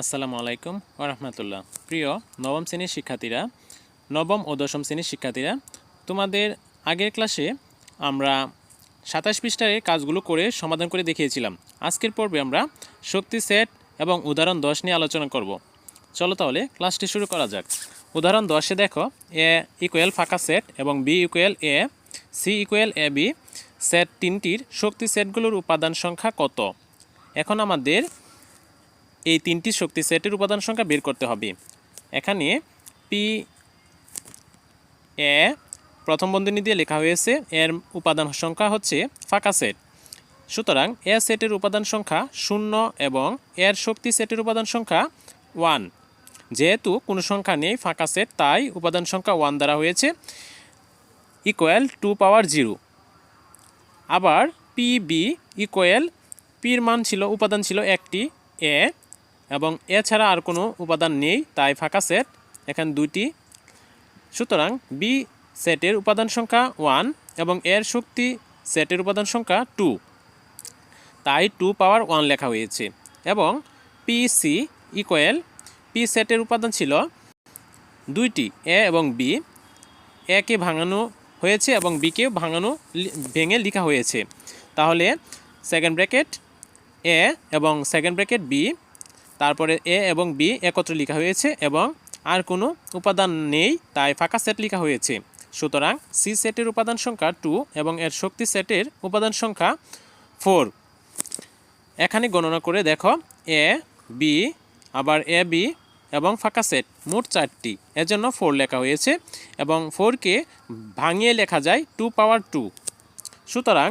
আসসালামু আলাইকুম ওরহমতুল্লাহ প্রিয় নবম শ্রেণির শিক্ষার্থীরা, নবম ও দশম শ্রেণির শিক্ষার্থীরা, তোমাদের আগের ক্লাসে আমরা সাতাশ পৃষ্ঠার এই কাজগুলো করে সমাধান করে দেখিয়েছিলাম। আজকের পর্বে আমরা শক্তি সেট এবং উদাহরণ দশ নিয়ে আলোচনা করব। চলো তাহলে ক্লাসটি শুরু করা যাক। উদাহরণ দশে দেখো, এ ইকুয়াল ফাঁকা সেট এবং B equal A, C equal A, B set তিনটির শক্তি সেটগুলোর উপাদান সংখ্যা কত? এখন আমাদের এই তিনটি শক্তি সেটের উপাদান সংখ্যা বের করতে হবে। এখানে পি এ প্রথম বন্ধনী দিয়ে লেখা হয়েছে, এর উপাদান সংখ্যা হচ্ছে ফাঁকা সেট। সুতরাং এ সেটের উপাদান সংখ্যা শূন্য এবং এর শক্তি সেটের উপাদান সংখ্যা ওয়ান। যেহেতু কোনো সংখ্যা নেই ফাঁকা সেট, তাই উপাদান সংখ্যা ওয়ান দ্বারা হয়েছে ইকুয়াল টু পাওয়ার জিরো আবার পি বি ইকুয়াল পির মান ছিল, উপাদান ছিল একটি, এ এবং এছাড়া আর কোনো উপাদান নেই, তাই ফাঁকা সেট। এখানে দুইটি। সুতরাং বি সেটের উপাদান সংখ্যা ওয়ান এবং এর শক্তি সেটের উপাদান সংখ্যা টু তাই টু পাওয়ার ওয়ান লেখা হয়েছে। এবং পি সি ইকুয়াল পি সেটের উপাদান ছিল দুইটি এ এবং বি একে ভাঙানো হয়েছে এবং বিকে ভাঙানো ভেঙে লেখা হয়েছে। তাহলে সেকেন্ড ব্র্যাকেট এ এবং সেকেন্ড ব্র্যাকেট বি তারপরে এ এবং বি একত্রে লেখা হয়েছে এবং আর কোনো উপাদান নেই, তাই ফাঁকা সেট লেখা হয়েছে। সুতরাং সি সেটের উপাদান সংখ্যা টু এবং এর শক্তি সেটের উপাদান সংখ্যা ফোর। এখানে গণনা করে দেখো, এ, বি, আবার এ, বি এবং ফাঁকা সেট, মোট চারটি। এজন্য ফোর লেখা হয়েছে এবং ফোরকে ভাঙিয়ে লেখা যায় টু পাওয়ার টু। সুতরাং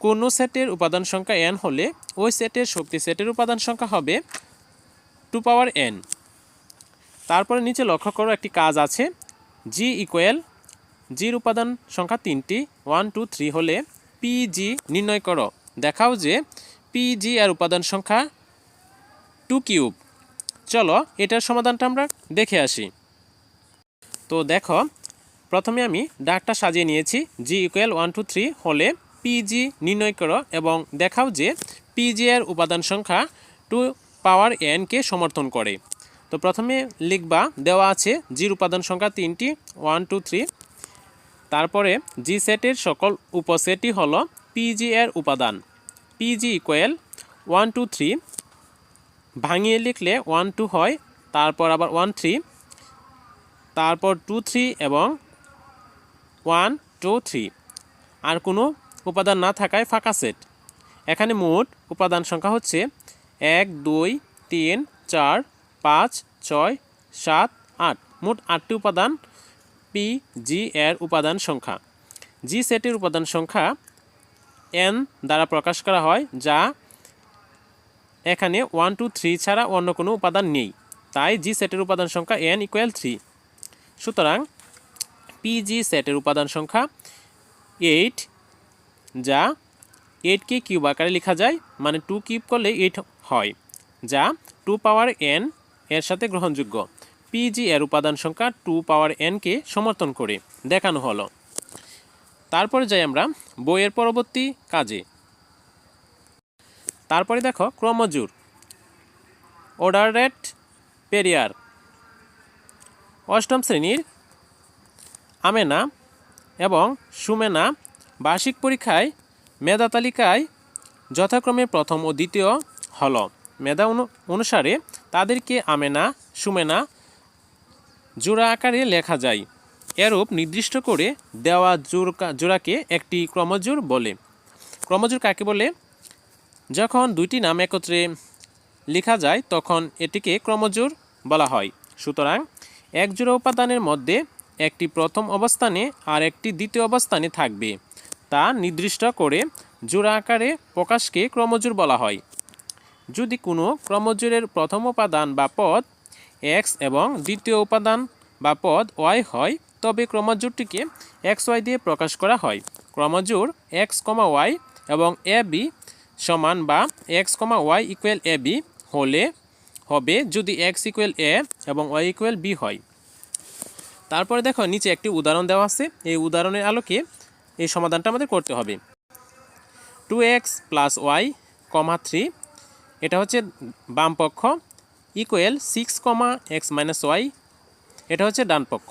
কোনো সেটের উপাদান সংখ্যা এন হলে ওই সেটের শক্তি সেটের উপাদান সংখ্যা হবে টু পাওয়ার এন। তারপরে নিচে লক্ষ্য করো একটি কাজ আছে। জি ইকুয়াল জির উপাদান সংখ্যা তিনটি। ওয়ান টু থ্রি হলে পিজি নির্ণয় করো। দেখাও যে পিজি এর উপাদান সংখ্যা টু কিউব চলো এটার সমাধানটা আমরা দেখে আসি। তো দেখো, প্রথমে আমি ডাকটা সাজিয়ে নিয়েছি। G equal one two three হলে পিজি নির্ণয় করো এবং দেখাও যে পিজি এর উপাদান সংখ্যা টু পাওয়ার এনকে সমর্থন করে। তো প্রথমে লিখবা, দেওয়া আছে জির উপাদান সংখ্যা তিনটি, ওয়ান, টু, থ্রি। তারপরে জি সেটের সকল উপসেটই হলো পিজি এর উপাদান। P G equal one two three ভাঙিয়ে লিখলে ওয়ান টু হয়, তারপর আবার ওয়ান থ্রি তারপর টু থ্রি এবং ওয়ান টু থ্রি আর কোনো উপাদান না থাকায় ফাঁকা সেট এখানে মোট উপাদান সংখ্যা হচ্ছে এক, দুই, তিন, চার, পাঁচ, ছয়, সাত, আট। মোট আটটি উপাদান পি জি এর উপাদান সংখ্যা। জি সেটের উপাদান সংখ্যা এন দ্বারা প্রকাশ করা হয়, যা এখানে ওয়ান টু থ্রি ছাড়া অন্য কোনো উপাদান নেই। তাই জি সেটের উপাদান সংখ্যা এন ইকুয়াল থ্রি সুতরাং পিজি সেটের উপাদান সংখ্যা এইট যা এইটকে কিউব আকারে লেখা যায় মানে টু কিউব করলে এইট হয়, যা টু পাওয়ার এন এর সাথে গ্রহণযোগ্য। পিজি এর উপাদান সংখ্যা টু পাওয়ার এনকে সমর্থন করে, দেখানো হলো। তারপরে যাই আমরা বইয়ের পরবর্তী কাজে। তারপরে দেখো ক্রমজুর অর্ডার রেট পেরিয়ার অষ্টম শ্রেণির আমেনা এবং সুমেনা বার্ষিক পরীক্ষায় মেধা তালিকায় যথাক্রমে প্রথম ও দ্বিতীয় হল। মেধা অনুসারে তাদেরকে আমেনা, সুমেনা জোড়া আকারে লেখা যায়। এরূপ নির্দিষ্ট করে দেওয়া জোড়কা জোড়াকে একটি ক্রমজোর বলে। ক্রমজোর কাকে বলে? যখন দুইটি নাম একত্রে লেখা যায়, তখন এটিকে ক্রমজোর বলা হয়। সুতরাং এক জোড়া উপাদানের মধ্যে একটি প্রথম অবস্থানে আর একটি দ্বিতীয় অবস্থানে থাকবে। তা নির্দিষ্ট করে জোড়া আকারে প্রকাশকে ক্রমজোর বলা হয়। যদি কোনো ক্রমজোরের প্রথম উপাদান বা পদ এক্স এবং দ্বিতীয় উপাদান বা পদ ওয়াই হয়, তবে ক্রমজোরটিকে এক্স ওয়াই দিয়ে প্রকাশ করা হয়। ক্রমজোর এক্স কমা ওয়াই এবং এ বি সমান বা X comma Y equal A B হলে হবে যদি এক্স ইকুয়াল এ এবং ওয়াই ইকুয়াল বি হয়। তারপরে দেখো, নিচে একটি উদাহরণ দেওয়া আছে। এই উদাহরণের আলোকে এই সমাধানটা আমাদের করতে হবে। Two X plus Y comma three এটা হচ্ছে বাম পক্ষ equal six comma X minus Y এটা হচ্ছে ডান পক্ষ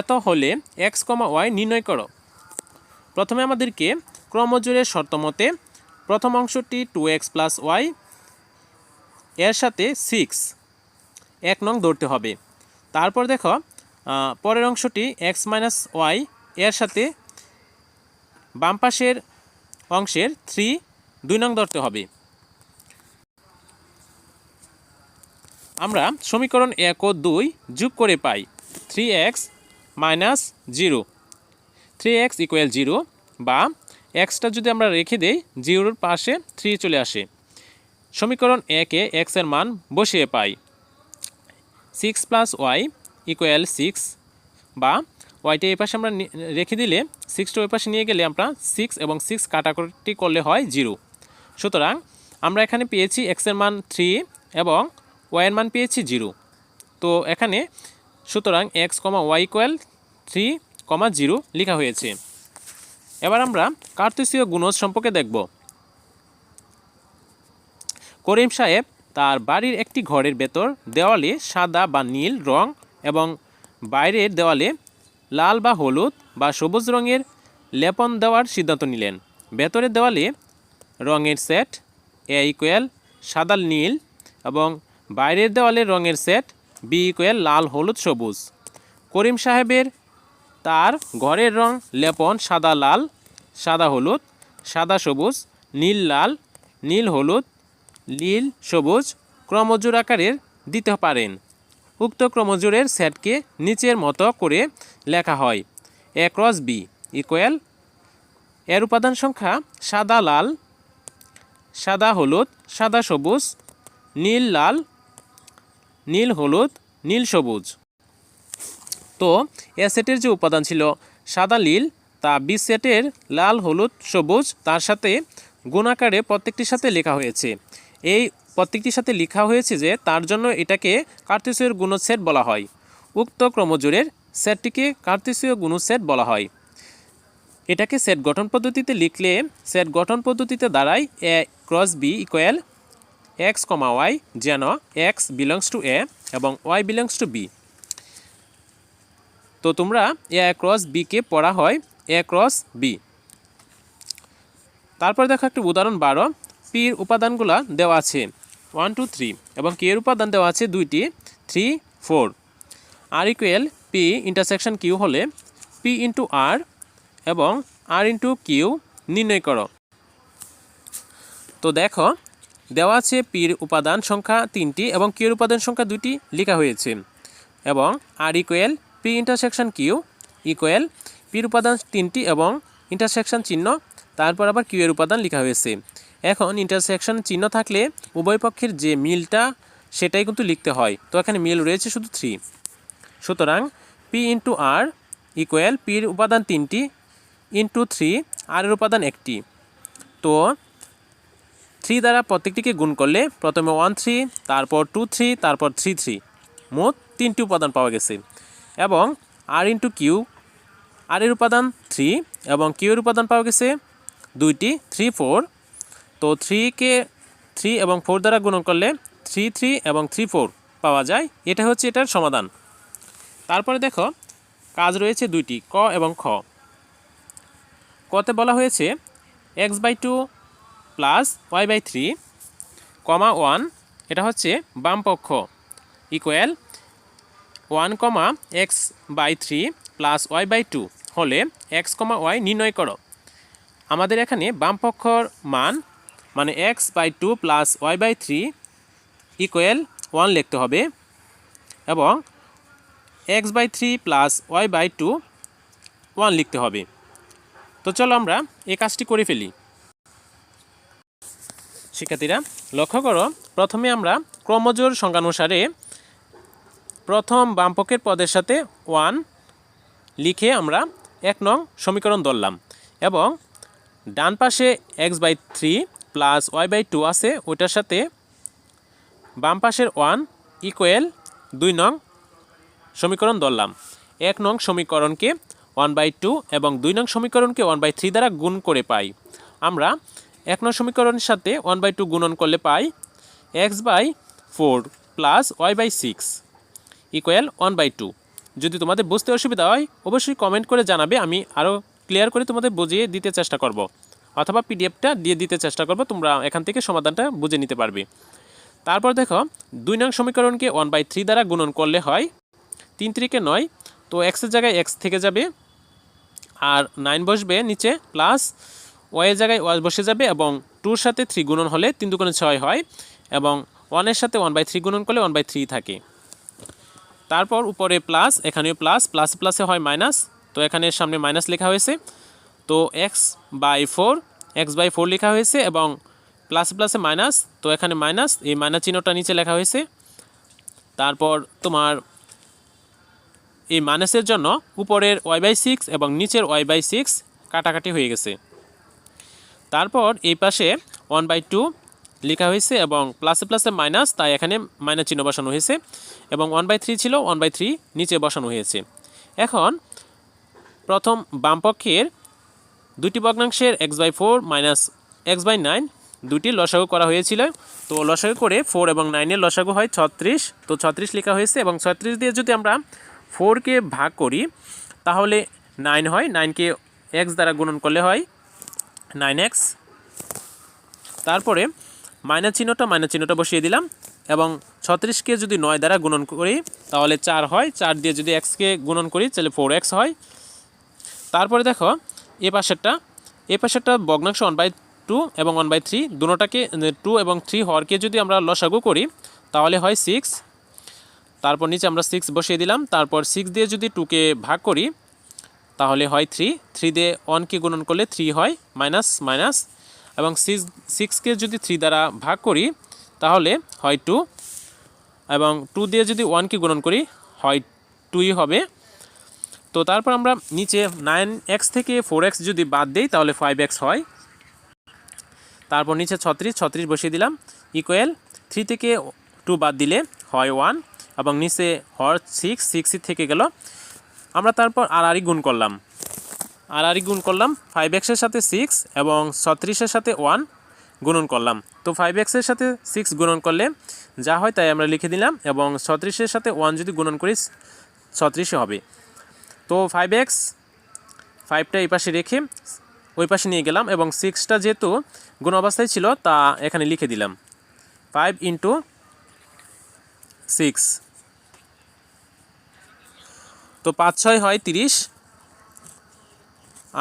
এত হলে এক্স কমা ওয়াই নির্ণয় করো। প্রথমে আমাদেরকে ক্রমজোরের শর্ত মতে প্রথম অংশটি টু এক্স প্লাস ওয়াই এর সাথে সিক্স এক নং ধরতে হবে। তারপর দেখো পরের অংশটি এক্স মাইনাস ওয়াই এর সাথে বাম পাশের অংশের থ্রি দুই নং ধরতে হবে। আমরা সমীকরণ এক ও দুই যোগ করে পাই। Three X minus zero three X equal zero বা এক্সটা যদি আমরা রেখে দেই জিরোর পাশে থ্রি চলে আসে। সমীকরণ একে এক্সের মান বসিয়ে পাই। Six plus Y equal six বা ওয়াইটা এই পাশে আমরা রেখে দিলে সিক্সটা ওই পাশে নিয়ে গেলে আমরা সিক্স এবং সিক্স কাটাকুটি করলে হয় জিরো সুতরাং আমরা এখানে পেয়েছি এক্সের মান থ্রি এবং ওয়াইয়ের মান পেয়েছি জিরো। তো এখানে সুতরাং X comma Y equal three comma zero লেখা হয়েছে। এবার আমরা কার্তেসীয় গুণজ সম্পর্কে দেখব। করিম সাহেব তার বাড়ির একটি ঘরের ভেতর দেওয়ালে সাদা বা নীল রং এবং বাইরের দেওয়ালে লাল বা হলুদ বা সবুজ রঙের লেপন দেওয়ার সিদ্ধান্ত নিলেন। ভেতরের দেওয়ালে রঙের সেট এ ইকুয়াল সাদা নীল এবং বাইরের দেওয়ালের রঙের সেট বি ইকুয়াল লাল, হলুদ, সবুজ। করিম সাহেবের তার ঘরের রং লেপন, সাদা লাল, সাদা হলুদ, সাদা সবুজ, নীল লাল, নীল হলুদ, নীল, সবুজ ক্রমজোর আকারের দিতে পারেন। উক্ত ক্রমজোরের সেটকে নিচের মতো করে লেখা হয় এ ক্রস বি ইকুয়াল এর উপাদান সংখ্যা সাদা লাল, সাদা হলুদ, সাদা সবুজ, নীল লাল নীল হলুদ, নীল সবুজ। তো এ সেটের যে উপাদান ছিল, সাদা নীল, তা বি সেটের লাল, হলুদ, সবুজ, তার সাথে গুণাকারে প্রত্যেকটির সাথে লেখা হয়েছে। এই প্রত্যেকটির সাথে লেখা হয়েছে যে, তার জন্য এটাকে কার্তেসীয় গুণ সেট বলা হয়। উক্ত ক্রমজোরের সেটটিকে কার্তেসীয় গুণ সেট বলা হয়। এটাকে সেট গঠন পদ্ধতিতে লিখলে, সেট গঠন পদ্ধতিতে দাঁড়ায় A cross B equal X comma Y যেন এক্স বিলংস টু এ এবং ওয়াই বিলংস টু বি তো তোমরা এ ক্রস বিকে পড়া হয় এ ক্রস বি তারপর দেখো একটি উদাহরণ বারো। পির উপাদানগুলো দেওয়া আছে ওয়ান টু থ্রি এবং কে এর উপাদান দেওয়া আছে দুইটি three four R equal P intersection Q হলে পি ইন্টু আর এবং আর ইন্টু কিউ নির্ণয় করো। তো দেখো দেওয়া আছে পির উপাদান সংখ্যা তিনটি এবং কিউর উপাদান সংখ্যা দুটি লেখা হয়েছে। এবং R equal P intersection Q equal পির উপাদান তিনটি এবং ইন্টারসেকশন চিহ্ন, তারপর আবার কিউ এর উপাদান লেখা হয়েছে। এখন ইন্টারসেকশন চিহ্ন থাকলে উভয় পক্ষের যে মিলটা সেটাই কিন্তু লিখতে হয়। তো এখানে মিল রয়েছে শুধু থ্রি। সুতরাং পি ইন্টু আর ইকুয়াল পির উপাদান তিনটি ইন্টু থ্রি, আর এর উপাদান একটি। তো থ্রি দ্বারা প্রত্যেকটিকে গুণ করলে প্রথমে ওয়ান থ্রি তারপর টু থ্রি তারপর থ্রি থ্রি মোট তিনটি উপাদান পাওয়া গেছে। এবং আর ইন্টু কিউ আর এর উপাদান থ্রি এবং কিউ এর উপাদান পাওয়া গেছে দুইটি থ্রি ফোর তো থ্রিকে থ্রি এবং ফোর দ্বারা গুণ করলে থ্রি থ্রি এবং থ্রি ফোর পাওয়া যায়। এটা হচ্ছে এটার সমাধান। তারপরে দেখো, কাজ রয়েছে দুইটি, ক এবং খ। কতে বলা হয়েছে X by two plus Y by three comma one এটা হচ্ছে বাম পক্ষ equal one comma X by three plus Y by two হলে এক্স কমা ওয়াই নির্ণয় করো। আমাদের এখানে বাম পক্ষর মান মানে X by two plus Y by three equal one লিখতে হবে এবং X by three plus Y by two one লিখতে হবে। তো চলো আমরা এই কাজটি করে ফেলি। শিক্ষার্থীরা, লক্ষ্য করো, প্রথমে আমরা ক্রমজোর সংখ্যানুসারে প্রথম বামপক্ষের পদের সাথে ওয়ান লিখে আমরা এক নং সমীকরণ ধরলাম এবং ডান পাশে X by three plus Y by two আছে, ওইটার সাথে বাম পাশের ওয়ান ইকুয়েল দুই নং সমীকরণ ধরলাম। এক নং সমীকরণকে ওয়ান বাই টু এবং দুই নং সমীকরণকে ওয়ান বাই থ্রি দ্বারা গুণ করে পাই। আমরা এক নং সমীকরণের সাথে ওয়ান বাই টু গুণন করলে পাই X by four plus Y by six equal one by two যদি তোমাদের বুঝতে অসুবিধা হয়, অবশ্যই কমেন্ট করে জানাবে, আমি আরও ক্লিয়ার করে তোমাদের বুঝিয়ে দিতে চেষ্টা করব। অথবা পিডিএফটা দিয়ে দিতে চেষ্টা করব, তোমরা এখান থেকে সমাধানটা বুঝে নিতে পারবে। তারপর দেখো, দুই নং সমীকরণকে ওয়ান বাই থ্রি দ্বারা গুণন করলে হয় তিন তিরিকে নয়, তো এক্সের জায়গায় এক্স থেকে যাবে, আর নাইন বসবে নিচে প্লাস ওয়ের জায়গায় ওয়াই বসে যাবে এবং টুর সাথে থ্রি গুণন হলে তিন দুগুণে ছয় হয় এবং ওয়ানের সাথে ওয়ান বাই থ্রি গুণন করলে ওয়ান বাই থ্রি থাকে। তারপর উপরে প্লাস, এখানেও প্লাস প্লাস প্লাসে হয় মাইনাস। তো এখানে সামনে মাইনাস লেখা হয়েছে। তো X by four, X by four লেখা হয়েছে এবং প্লাস প্লাসে মাইনাস। তো এখানে মাইনাস, এই মাইনাস চিহ্নটা নিচে লেখা হয়েছে। তারপর তোমার এই মাইনাসের জন্য উপরের ওয়াই বাই সিক্স এবং নিচের ওয়াই বাই সিক্স কাটাকাটি হয়ে গেছে। তারপর এই পাশে ওয়ান বাই টু লেখা হয়েছে এবং প্লাসে প্লাসে মাইনাস তাই এখানে মাইনাস চিহ্ন বসানো হয়েছে। এবং ওয়ান বাই থ্রি ছিল ওয়ান বাই থ্রি নিচে বসানো হয়েছে। এখন প্রথম বামপক্ষের দুটি ভগ্নাংশের X by four minus X by nine দুটি লসাগু করা হয়েছিল। তো লসাগু করে ফোর এবং নাইনের লসাগু হয় ছত্রিশ। তো ছত্রিশ লেখা হয়েছে এবং ছত্রিশ দিয়ে যদি আমরা ফোরকে ভাগ করি, তাহলে নাইন হয়। নাইনকে এক্স দ্বারা গুণন করলে হয় নাইন এক্স। তারপরে মাইনাস চিহ্নটা মাইনাস চিহ্নটা বসিয়ে দিলাম এবং ছত্রিশকে যদি নয় দ্বারা গুণন করি, তাহলে চার হয়। চার দিয়ে যদি এক্সকে গুণন করি, তাহলে ফোর এক্স হয়। তারপরে দেখো, এ পাশেরটা এ পাশেরটা ভগ্নাংশ ওয়ান বাই টু এবং ওয়ান বাই থ্রি দুটোটাকে টু এবং থ্রি হরকে যদি আমরা লসাগু করি, তাহলে হয় সিক্স তারপর নিচে আমরা সিক্স বসিয়ে দিলাম। তারপর সিক্স দিয়ে যদি টুকে ভাগ করি তাহলে হয় থ্রি থ্রি দিয়ে ওয়ানকে গুণন করলে থ্রি হয় মাইনাস মাইনাস এবং সিক্স সিক্সকে যদি থ্রি দ্বারা ভাগ করি, তাহলে হয় টু এবং টু দিয়ে যদি ওয়ানকে গুণন করি, হয় টুই হবে। তো তারপর আমরা নিচে নাইন এক্স থেকে ফোর এক্স যদি বাদ দিই, তাহলে ফাইভ এক্স হয়। তারপর নিচে ছত্রিশ ছত্রিশ বসিয়ে দিলাম। ইকুয়াল থ্রি থেকে টু বাদ দিলে হয় ওয়ান এবং নিচে হর সিক্স সিক্সই থেকে গেল আমরা তারপর আরই গুণ করলাম। আরই গুণ করলাম ফাইভ এক্সের সাথে সিক্স এবং ছত্রিশের সাথে ওয়ান গুণন করলাম। তো ফাইভ এক্সের সাথে সিক্স গুণন করলে যা হয় তাই আমরা লিখে দিলাম এবং ছত্রিশের সাথে ওয়ান যদি গুণন করি ছত্রিশে হবে। তো ফাইভ এক্স ফাইভটা এই পাশে রেখে ওই পাশে নিয়ে গেলাম এবং সিক্সটা যেহেতু গুণ অবস্থায় ছিল তা এখানে লিখে দিলাম। ফাইভ ইন্টু সিক্স তো পাঁচ ছয় হয় তিরিশ।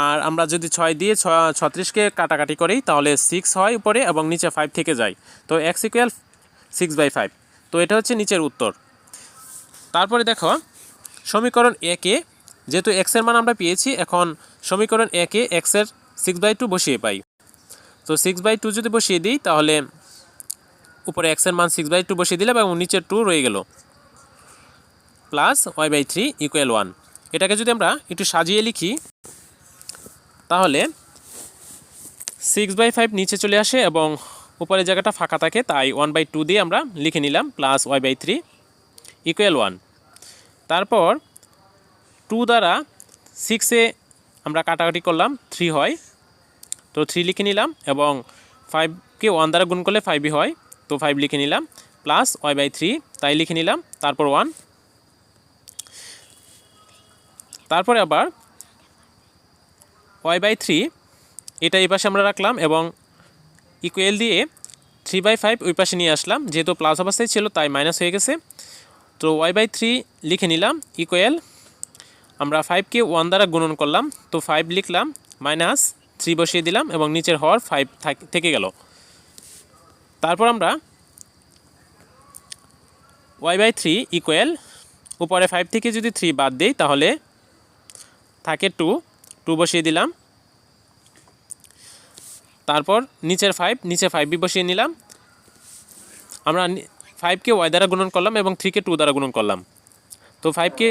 আর আমরা যদি ছয় দিয়ে ছ, ছত্রিশকে কাটাকাটি করি, তাহলে সিক্স হয় উপরে এবং নিচে ফাইভ থেকে যায়। তো X equal six by five তো এটা হচ্ছে নিচের উত্তর। তারপরে দেখো, সমীকরণ একে, যেহেতু এক্সের মান আমরা পেয়েছি, এখন সমীকরণ একে এক্সের সিক্স বাই টু বসিয়ে পাই। তো সিক্স বাই টু যদি বসিয়ে দিই, তাহলে উপরে এক্সের মান সিক্স বাই টু বসিয়ে দিলাম এবং নিচের টু রয়ে গেল। Plus Y by three equal one এটাকে যদি আমরা একটু সাজিয়ে লিখি, তাহলে সিক্স বাই ফাইভ নিচে চলে আসে এবং উপরের জায়গাটা ফাঁকা থাকে, তাই ওয়ান বাই টু দিয়ে আমরা লিখে নিলাম plus Y by three equal one তারপর টু দ্বারা সিক্সে আমরা কাটাকাটি করলাম থ্রি হয়। তো থ্রি লিখে নিলাম এবং ফাইভকে ওয়ান দ্বারা গুণ করলে ফাইভই হয়। তো ফাইভ লিখে নিলাম প্লাস ওয়াই বাই থ্রি, তাই লিখে নিলাম। তারপর ওয়ান তারপরে আবার ওয়াই বাই থ্রি এটা এই পাশে আমরা রাখলাম এবং ইকুয়েল দিয়ে থ্রি বাই ফাইভ ওই পাশে নিয়ে আসলাম। যেহেতু প্লাস অবস্থায় ছিল, তাই মাইনাস হয়ে গেছে। তো ওয়াই বাই থ্রি লিখে নিলাম ইকুয়েল আমরা ফাইভকে ওয়ান দ্বারা গুণন করলাম। তো ফাইভ লিখলাম মাইনাস থ্রি বসিয়ে দিলাম এবং নিচের হওয়ার ফাইভ থেকে গেল। তারপর আমরা ওয়াই বাই থ্রি ইকুয়াল উপরে ফাইভ থেকে যদি থ্রি বাদ দিই, তাহলে থাকে টু টু বসিয়ে দিলাম। তারপর নিচের ফাইভ নিচে ফাইভ বি বসিয়ে নিলাম। আমরা ফাইভকে ওয়াই দ্বারা গুণন করলাম এবং থ্রিকে টু দ্বারা গুণন করলাম। তো ফাইভকে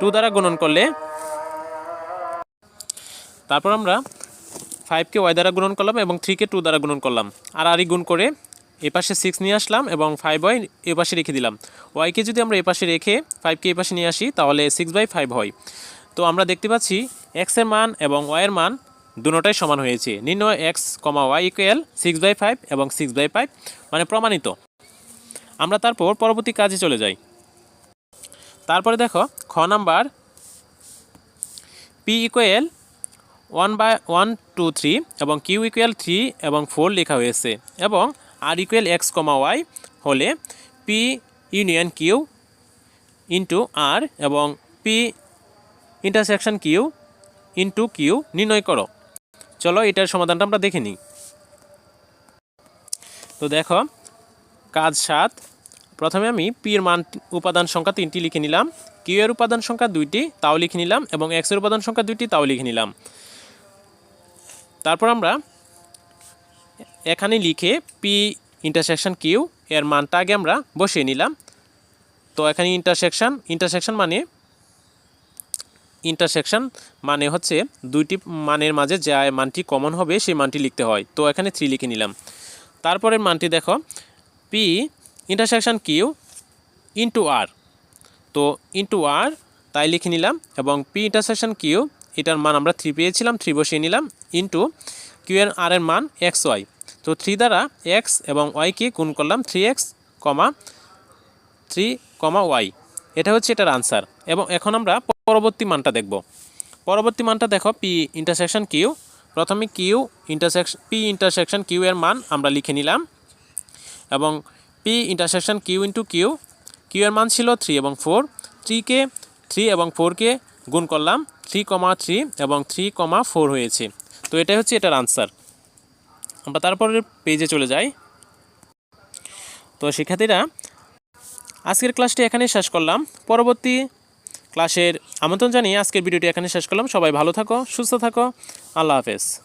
টু দ্বারা গুণন করলে, তারপর আমরা ফাইভকে ওয়াই দ্বারা গুণন করলাম এবং থ্রিকে টু দ্বারা গুণন করলাম। আর আরই গুণ করে এ পাশে সিক্স নিয়ে আসলাম এবং ফাইভ ওয়াই এ পাশে রেখে দিলাম। ওয়াইকে যদি আমরা এ পাশে রেখে ফাইভকে এ পাশে নিয়ে আসি, তাহলে সিক্স বাই ফাইভ হয়। তো আমরা দেখতে পাচ্ছি এক্সের মান এবং ওয়াইয়ের মান দুটোটাই সমান হয়েছে। নির্ণয় X comma Y equal six by five এবং সিক্স বাই ফাইভ মানে প্রমাণিত। আমরা তারপর পরবর্তী কাজে চলে যাই। তারপরে দেখো, খ number P equal one by one two three এবং কিউ ইকুয়াল থ্রি এবং ফোর লেখা হয়েছে এবং R equal X comma Y হলে P union Q into R এবং P intersection Q into Q নির্ণয় করো। চলো এটার সমাধানটা আমরা দেখে নিই। তো দেখো, কাজ সাত। প্রথমে আমি পি এর মান উপাদান সংখ্যা তিনটি লিখে নিলাম। কিউ এর উপাদান সংখ্যা দুইটি, তাও লিখে নিলাম এবং এক্সের উপাদান সংখ্যা দুইটি, তাও লিখে নিলাম। তারপর আমরা এখানে লিখে পি ইন্টারসেকশন কিউ এর মানটা আগে আমরা বসিয়ে নিলাম। তো এখানে ইন্টারসেকশন ইন্টারসেকশন মানে ইন্টারসেকশন মানে হচ্ছে দুইটি মানের মাঝে যা মানটি কমন হবে, সেই মানটি লিখতে হয়। তো এখানে থ্রি লিখে নিলাম। তারপরের মানটি দেখো P intersection Q into R তো ইন্টু আর তাই লিখে নিলাম, এবং পি ইন্টারসেকশন কিউ এটার মান আমরা থ্রি পেয়েছিলাম থ্রি বসিয়ে নিলাম ইন্টু কিউ এর আর এর মান এক্স ওয়াই তো থ্রি দ্বারা এক্স এবং ওয়াইকে গুণ করলাম three X comma three comma Y এটা হচ্ছে এটার আনসার এবং এখন আমরা পরবর্তী মানটা দেখব। পরবর্তী মানটা দেখো পি ইন্টারসেকশন কিউ প্রথমে Q intersection P intersection Q এর মান আমরা লিখে নিলাম। এবং P intersection Q into Q Q এর মান ছিল থ্রি এবং ফোর থ্রিকে থ্রি এবং ফোরকে গুণ করলাম থ্রি কমা থ্রি এবং থ্রি কমা ফোর হয়েছে। তো এটাই হচ্ছে এটার আনসার আমরা তারপরের পেজে চলে যাই। তো শিক্ষার্থীরা, আজকের ক্লাসটি এখানেই শেষ করলাম। পরবর্তী ক্লাসের আমন্ত্রণ জানিয়ে আজকের ভিডিওটি এখানে শেষ করলাম। সবাই ভালো থাকো, সুস্থ থাকো। আল্লাহ হাফেজ।